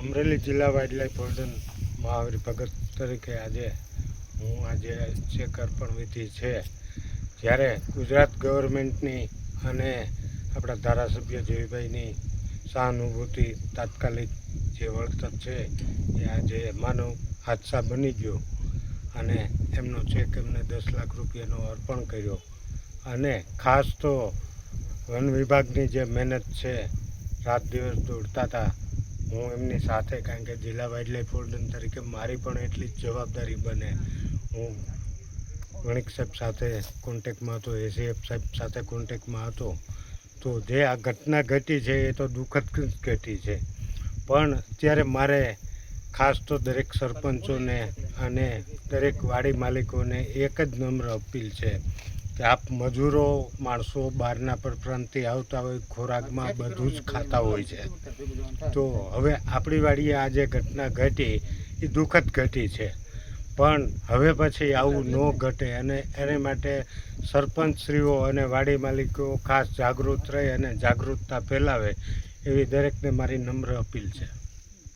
અમરેલી જિલ્લા wildlife warden Mahavir ભગત તરીકે આજે હું આજે ચેક અર્પણ વિધિ છે. જ્યારે ગુજરાત ગવર્મેન્ટની અને આપણા ધારાસભ્ય જયભાઈની સહાનુભૂતિ તાત્કાલિક જે વળતર છે એ આજે માનવ હાદસા બની ગયો અને એમનો ચેક એમને દસ લાખ રૂપિયાનો અર્પણ કર્યો. અને ખાસ તો વન વિભાગની જે મહેનત છે, રાત દિવસ દોડતા હતા હું એમની સાથે કારણ કે જિલ્લા વાઇલ્ડલાઇફ વોર્ડન તરીકે મારી પણ એટલી જ જવાબદારી બને. હું વણિક સાહેબ સાથે કોન્ટેક્ટમાં હતો એસીએફ સાહેબ સાથે કોન્ટેક્ટમાં હતો. તો જે આ ઘટના ઘટી છે એ તો દુઃખદ ઘટી છે. પણ ત્યારે મારે ખાસ તો દરેક સરપંચોને અને દરેક વાડી માલિકોને એક જ નમ્ર અપીલ છે. કે આપ મજૂરો, માણસો બહારના પર પ્રાંતથી આવતા હોય, ખોરાકમાં બધું જ ખાતા હોય છે. તો હવે આપણી વાડીએ આ જે ઘટના ઘટી, એ દુઃખદ ઘટી છે. પણ હવે પછી આવું ન ઘટે અને એને માટે સરપંચશ્રીઓ અને વાડી માલિકો ખાસ જાગૃત રહે અને જાગૃતતા ફેલાવે એવી દરેકને મારી નમ્ર અપીલ છે.